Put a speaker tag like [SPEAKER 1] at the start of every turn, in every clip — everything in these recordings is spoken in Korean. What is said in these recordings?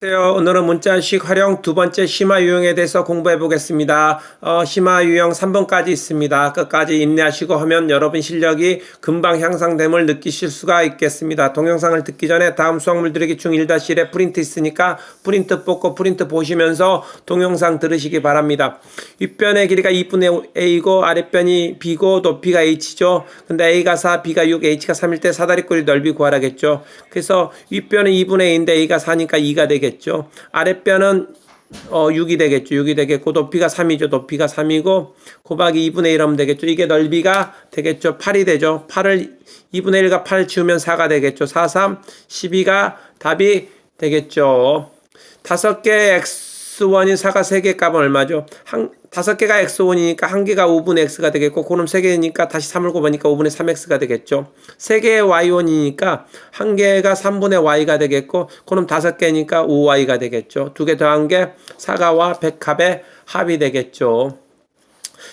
[SPEAKER 1] 안녕하세요. 오늘은 문자식 활용 두 번째 심화 유형에 대해서 공부해 보겠습니다. 어, 심화 유형 3번까지 있습니다. 끝까지 인내하시고 하면 여러분 실력이 금방 향상됨을 느끼실 수가 있겠습니다. 동영상을 듣기 전에 다음 수학물 들으기 중 1-1에 프린트 있으니까 프린트 뽑고 프린트 보시면서 동영상 들으시기 바랍니다. 윗변의 길이가 2분의 A고 아랫변이 B고 높이가 H죠. 근데 A가 4, B가 6, H가 3일 때 사다리꼴이 넓이 구하라겠죠. 그래서 윗변은 2분의 A인데 A가 4니까 2가 되겠죠. 아랫변은 어 6이 되겠죠. 6이 되겠고 높이가 3이죠. 높이가 3이고 곱하기 2분의 1 하면 되겠죠. 이게 넓이가 되겠죠. 8이 되죠. 8을 2분의 1과 8 지우면 4가 되겠죠. 4, 3, 12가 답이 되겠죠. 다섯 개 x1인 4가 3개 값은 얼마죠? 한, 다섯 개가 x1이니까 한 개가 5분의 x가 되겠고, 그럼 세 개니까 다시 3을 곱하니까 5분의 3x가 되겠죠. 세 개의 y1이니까 한 개가 3분의 y가 되겠고, 그럼 다섯 개니까 5y가 되겠죠. 두개 더한 게 사가와 백합의 합이 되겠죠.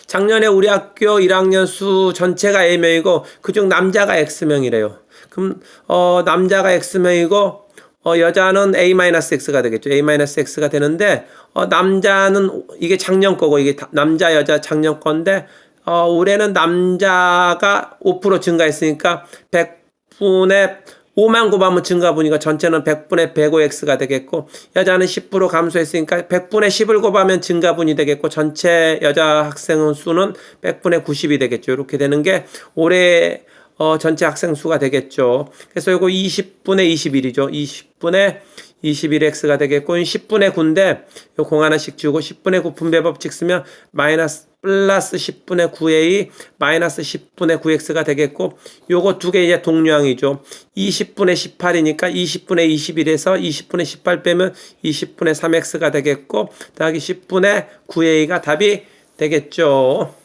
[SPEAKER 1] 작년에 우리 학교 1학년 수 전체가 A명이고 그중 남자가 X명이래요. 그럼 어 남자가 X명이고 어 여자는 A-X가 되겠죠. A-X가 되는데 어 남자는 이게 작년 거고 이게 다- 남자 여자 작년 건데 어 올해는 남자가 5% 증가했으니까 100분의 5만 곱하면 증가 보니까 전체는 100분의 105x가 되겠고 여자는 10% 감소했으니까 100분의 10을 곱하면 증가분이 되겠고 전체 여자 학생 수는 100분의 90이 되겠죠. 이렇게 되는 게 올해 어, 전체 학생 수가 되겠죠. 그래서 이거 20분의 21이죠. 20분의 21x가 되겠고 10분의 9인데 요공 하나씩 주고 10분의 9 분배 법칙 쓰면 마이너스 플러스 10분의 9a 마이너스 10분의 9x가 되겠고 요거 두 개 이제 동류항이죠. 20분의 18이니까 20분의 21에서 20분의 18 빼면 20분의 3x가 되겠고 더하기 10분의 9a가 답이 되겠죠.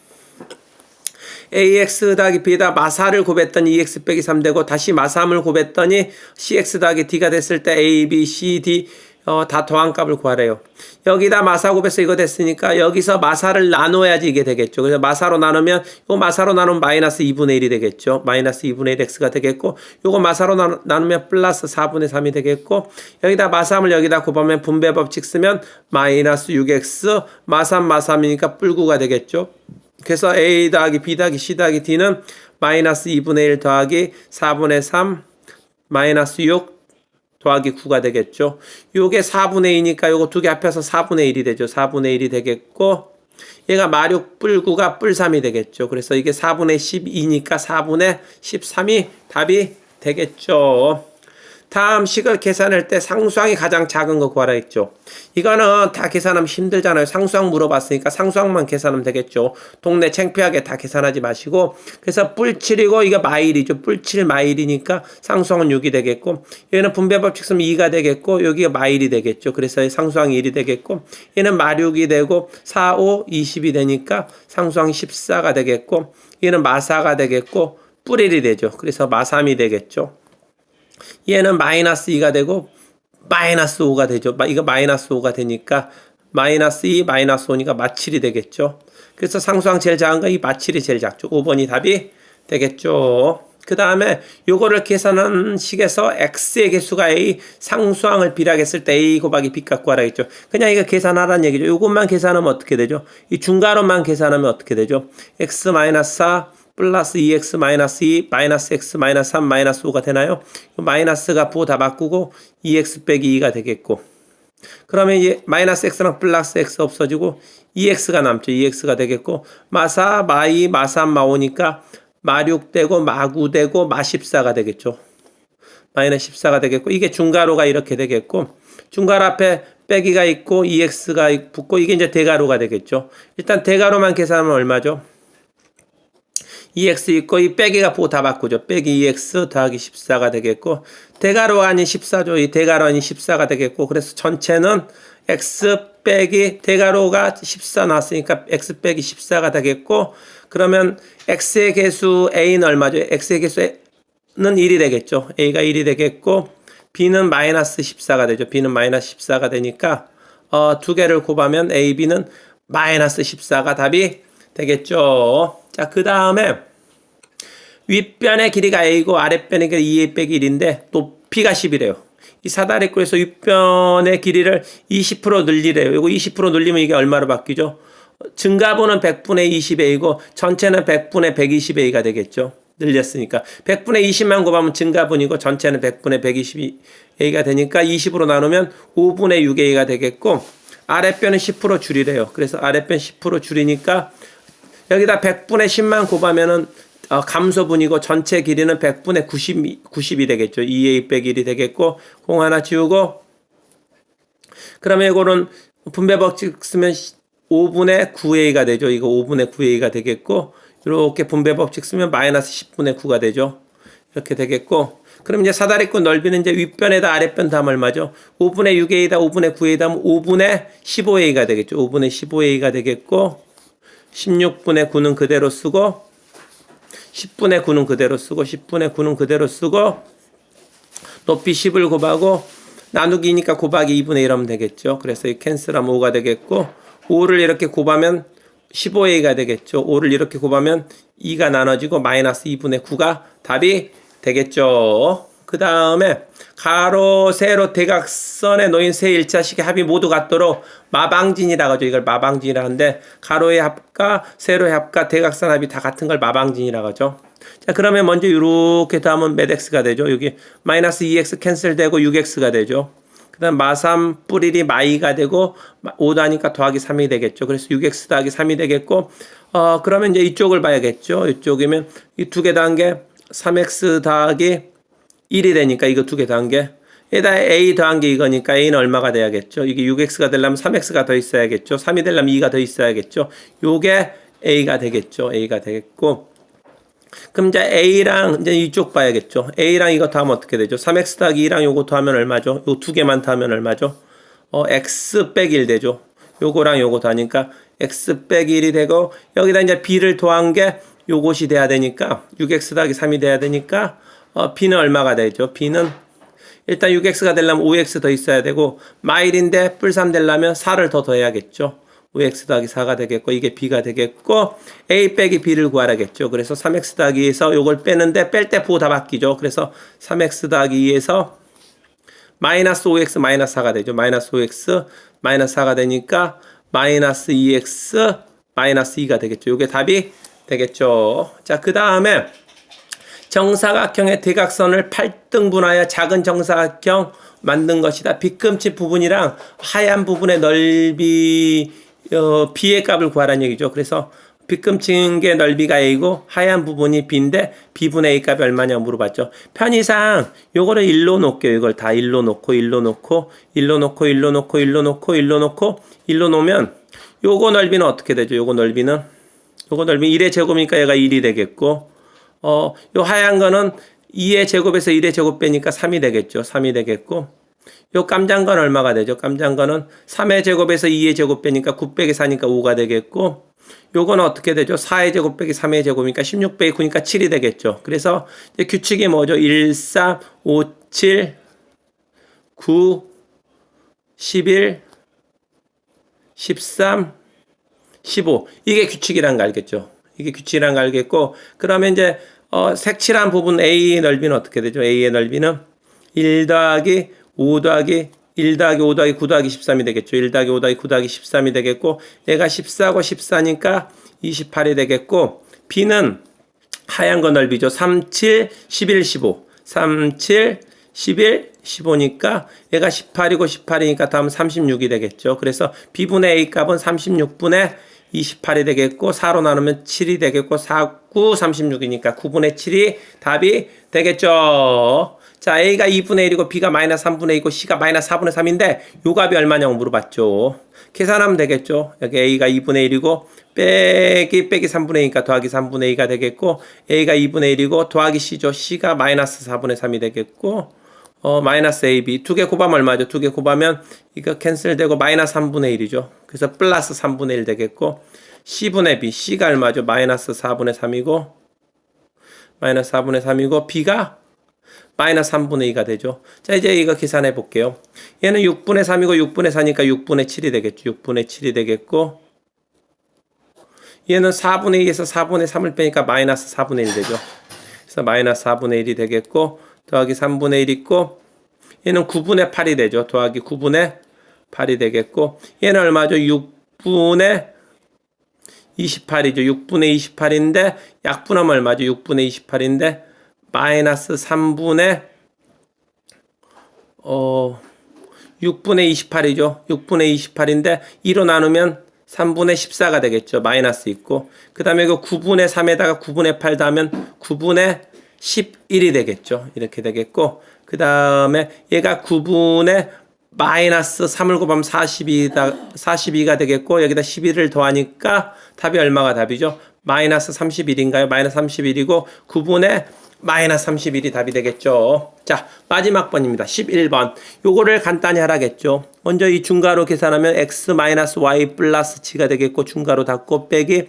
[SPEAKER 1] Ax 더하기 b에다 마사를 곱했더니 2x 빼기 3 되고 다시 마삼을 곱했더니 cx 더하기 d가 됐을 때 a, b, c, d 어, 다 더한값을 구하래요. 여기다 마사 곱해서 이거 됐으니까 여기서 마사를 나눠야지 이게 되겠죠. 그래서 마사로 나누면 요 마사로 나누면 마이너스 2분의 1이 되겠죠. 마이너스 2분의 1 x가 되겠고 요거 마사로 나누, 나누 면 플러스 4분의 3이 되겠고 여기다 마삼을 여기다 곱하면 분배 법칙 쓰면 마이너스 6x 마삼 마삼이니까 뿔구가 되겠죠. 그래서 a 더하기 b 더하기 c 더하기 d는 마이너스 2분의 1 더하기 4분의 3 마이너스 6 더하기 9가 되겠죠. 요게 4분의 2니까 요거 두 개 합해서 4분의 1이 되죠. 4분의 1이 되겠고 얘가 마륙 뿔 9가 뿔 3이 되겠죠. 그래서 이게 4분의 12니까 4분의 13이 답이 되겠죠. 다음 식을 계산할 때 상수항이 가장 작은 거 구하라 했죠. 이거는 다 계산하면 힘들잖아요. 상수항 물어봤으니까 상수항만 계산하면 되겠죠. 동네 창피하게 다 계산하지 마시고 그래서 뿔7이고 이게 마일이죠. 뿔7 마일이니까 상수항은 6이 되겠고 얘는 분배 법칙 쓰면 2가 되겠고 여기가 마일이 되겠죠. 그래서 상수항이 1이 되겠고 얘는 마륙이 되고 4, 5, 20이 되니까 상수항이 14가 되겠고 얘는 마사가 되겠고 뿔1이 되죠. 그래서 마삼이 되겠죠. 얘는 마이너스 2가 되고 마이너스 5가 되죠. 마- 이거 마이너스 5가 되니까 마이너스 2 마이너스 5니까 마칠이 되겠죠. 그래서 상수항 제일 작은 거이 마칠이 제일 작죠. 5번이 답이 되겠죠. 그 다음에 요거를 계산한 식에서 x의 개수가 a 상수항을 b라고 했을 때 a 곱하기 b 갖고 하라겠죠. 그냥 이거 계산하라는 얘기죠. 요것만 계산하면 어떻게 되죠? 이 중괄호만 계산하면 어떻게 되죠? x 마이너스 4 플러스 2x 마이너스 2 마이너스 x 마이너스 3 마이너스 5가 되나요? 이 마이너스가 부호 다 바꾸고 2x 빼기 2가 되겠고 그러면 이제 마이너스 x랑 플러스 x 없어지고 2x가 남죠. 2x가 되겠고 마사 마이 마삼 마오니까 마6 되고 마9 되고 마14가 되겠죠. 마이너스 14가 되겠고 이게 중괄호가 이렇게 되겠고 중괄호 앞에 빼기가 있고 2x가 붙고 이게 이제 대괄호가 되겠죠. 일단 대괄호만 계산하면 얼마죠? 2x 있고 이 빼기가 부호 다 바꾸죠. 빼기 2x 더하기 14가 되겠고 대괄호가 아닌 14죠. 이 대괄호 아닌 14가 되겠고 그래서 전체는 x 빼기 대괄호가 14 나왔으니까 x 빼기 14가 되겠고 그러면 x의 개수 a는 얼마죠? x의 개수는 1이 되겠죠. a가 1이 되겠고 b는 마이너스 14가 되죠. b는 마이너스 14가 되니까 어, 두 개를 곱하면 a, b는 마이너스 14가 답이 되겠죠. 자, 그 다음에 윗변의 길이가 A고 아랫변의 길이 2A 빼기 1인데 높이가 10이래요. 이 사다리꼴에서 윗변의 길이를 20% 늘리래요. 이거 20% 늘리면 이게 얼마로 바뀌죠? 증가분은 100분의 20a이고 전체는 100분의 120a가 되겠죠. 늘렸으니까 100분의 20만 곱하면 증가분이고 전체는 100분의 120a가 되니까 20으로 나누면 5분의 6a가 되겠고 아랫변은 10% 줄이래요. 그래서 아랫변 10% 줄이니까 여기다 100분의 10만 곱하면은 어, 감소분이고 전체 길이는 100분의 90, 90이 되겠죠. 2a 빼기 1이 되겠고 공 하나 지우고 그러면 이거는 분배 법칙 쓰면 5분의 9a가 되죠. 이거 5분의 9a가 되겠고 이렇게 분배 법칙 쓰면 마이너스 10분의 9가 되죠. 이렇게 되겠고 그럼 이제 사다리꼴 넓이는 이제 윗변에다 아랫변 다음 얼마죠? 5분의 6a다 5분의 9a다 하면 5분의 15a가 되겠죠. 5분의 15a가 되겠고 16분의 9는 그대로 쓰고 10분의 9는 그대로 쓰고 10분의 9는 그대로 쓰고 높이 10을 곱하고 나누기니까 곱하기 2분의 1 하면 되겠죠. 그래서 이 캔슬하면 5가 되겠고 5를 이렇게 곱하면 15a가 되겠죠. 5를 이렇게 곱하면 2가 나눠지고 마이너스 2분의 9가 답이 되겠죠. 그 다음에 가로, 세로, 대각선에 놓인 세 일자식의 합이 모두 같도록 마방진이라고 하죠. 이걸 마방진이라 하는데 가로의 합과 세로의 합과 대각선 합이 다 같은 걸 마방진이라고 하죠. 자, 그러면 먼저 이렇게 몇 x가 되죠? 여기 마이너스 2x 캔슬되고 6x가 되죠. 그 다음 마삼 뿌리리 마이가 되고 5다니까 더하기 3이 되겠죠. 그래서 6x 더하기 3이 되겠고 어 그러면 이제 이쪽을 봐야겠죠. 이쪽이면 이 두개게 3x 더하기 1이 되니까 이거 두 개 더한 게 에다 a 더한 게 이거니까 a는 얼마가 돼야겠죠. 이게 6x가 되려면 3x가 더 있어야겠죠. 3이 되려면 2가 더 있어야겠죠. 요게 a가 되겠죠. a가 되겠고 그럼 이제 A랑 이제 이쪽 봐야겠죠. A랑 이거 더하면 어떻게 되죠? 3x 더하기 2랑 요거 더하면 얼마죠? 요 두 개만 더하면 얼마죠? 어, x 빼기 1 되죠. 요거랑 요거 더하니까 x 빼기 1이 되고 여기다 이제 b를 더한 게 요것이 돼야 되니까 6x 더하기 3이 돼야 되니까 어, b는 얼마가 되죠? b는 일단 6x가 되려면 5x 더 있어야 되고 마일인데 뿔3 되려면 4를 더 더해야겠죠. 5x 더하기 4가 되겠고 이게 b가 되겠고 a 빼기 b를 구하라겠죠. 그래서 3x 더하기 2에서 요걸 빼는데 뺄 때 부호 다 바뀌죠. 그래서 3x 더하기 2에서 마이너스 5x 마이너스 4가 되죠. 마이너스 5x 마이너스 4가 되니까 마이너스 2x 마이너스 2가 되겠죠. 요게 답이 되겠죠. 자, 그 다음에 정사각형의 대각선을 8등분하여 작은 정사각형 만든 것이다. 빗금치 부분이랑 하얀 부분의 넓이 어, b의 값을 구하라는 얘기죠. 그래서 빗금층의 넓이가 a고 하얀 부분이 b인데 b분의 a 값이 얼마냐 물어봤죠. 편의상 요거를 1로 놓을게요. 이걸 다 1로 놓고 1로 놓고 1로 놓고 1로 놓고 1로 놓고 1로 놓고 1로 놓으면 요거 넓이는 어떻게 되죠? 요거 넓이는 요거 넓이 1의 제곱이니까 얘가 1이 되겠고 어, 요 하얀 거는 2의 제곱에서 1의 제곱 빼니까 3이 되겠죠. 3이 되겠고 요 깜장 건 얼마가 되죠? 깜장건은 3의 제곱에서 2의 제곱 빼니까 9 빼기 4니까 5가 되겠고 요건 어떻게 되죠? 4의 제곱 빼기 3의 제곱이니까 16 빼기 9니까 7이 되겠죠. 그래서 이제 규칙이 뭐죠? 1, 3, 5, 7, 9, 11, 13, 15. 이게 규칙이란 거 알겠죠? 이게 규칙이란 거 알겠고 그러면 이제 어, 색칠한 부분 A의 넓이는 어떻게 되죠? A의 넓이는 1 더하기 5 더하기 1 더하기 5 더하기 9 더하기 13이 되겠죠. 1 더하기 5 더하기 9 더하기 13이 되겠고 얘가 14고 14니까 28이 되겠고 B는 하얀 거 넓이죠. 3, 7, 11, 15. 3, 7, 11, 15니까 얘가 18이고 18이니까 다음 36이 되겠죠. 그래서 B분의 A 값은 36분의 28이 되겠고 4로 나누면 7이 되겠고 4, 9, 36이니까 9분의 7이 답이 되겠죠. 자, A가 2분의 1이고 B가 마이너스 3분의 2이고 C가 마이너스 4분의 3인데 요 값이 얼마냐고 물어봤죠. 계산하면 되겠죠. 여기 A가 2분의 1이고 빼기 빼기 3분의 2니까 더하기 3분의 2가 되겠고 A가 2분의 1이고 더하기 C죠. C가 마이너스 4분의 3이 되겠고 어, 마이너스 AB 두 개 곱하면 얼마죠? 두 개 곱하면 이거 캔슬되고 마이너스 3분의 1이죠. 그래서 플러스 3분의 1 되겠고 C분의 B C가 얼마죠? 마이너스 4분의 3이고 마이너스 4분의 3이고 B가 마이너스 3분의 2가 되죠. 자, 이제 이거 계산해 볼게요. 얘는 6분의 3이고 6분의 4니까 6분의 7이 되겠죠. 6분의 7이 되겠고 얘는 4분의 2에서 4분의 3을 빼니까 마이너스 4분의 1 되죠. 그래서 마이너스 4분의 1이 되겠고 더하기 3분의 1 있고 얘는 9분의 8이 되죠. 더하기 9분의 8이 되겠고 얘는 얼마죠? 6분의 28이죠. 6분의 28인데 약분하면 얼마죠? 6분의 28인데 마이너스 3분의 어 6분의 28이죠. 6분의 28인데 2로 나누면 3분의 14가 되겠죠. 마이너스 있고. 그 다음에 이거 9분의 3에다가 9분의 8 더하면 9분의 11이 되겠죠. 이렇게 되겠고. 그 다음에 얘가 9분의 마이너스 3을 곱하면 42다, 42가 되겠고. 여기다 11을 더하니까 답이 얼마가 답이죠? 마이너스 31인가요? 마이너스 31이고 9분의 마이너스 31이 답이 되겠죠. 자, 마지막 번입니다. 11번. 요거를 간단히 하라겠죠. 먼저 이 중괄호 계산하면 x 마이너스 y 플러스 g가 되겠고 중괄호 닫고 빼기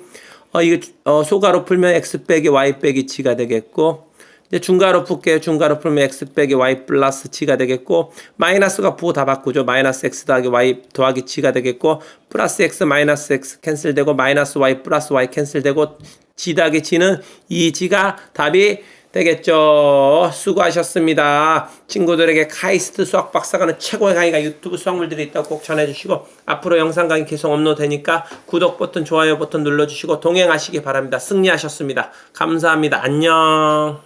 [SPEAKER 1] 어 이거 어 소괄호 풀면 x 빼기 y 빼기 g가 되겠고 이제 중괄호 풀게요. 중괄호 풀면 x 빼기 y 플러스 g가 되겠고 마이너스가 부호 다 바꾸죠. 마이너스 x 더하기 y 더하기 g가 되겠고 플러스 x 마이너스 x 캔슬되고 마이너스 y 플러스 y 캔슬되고 g 더하기 g는 이 g가 답이 되겠죠. 수고하셨습니다. 친구들에게 카이스트 수학 박사가는 최고의 강의가 유튜브 수학물들이 있다고 꼭 전해주시고 앞으로 영상 강의 계속 업로드되니까 구독 버튼, 좋아요 버튼 눌러주시고 동행하시기 바랍니다. 승리하셨습니다. 감사합니다. 안녕.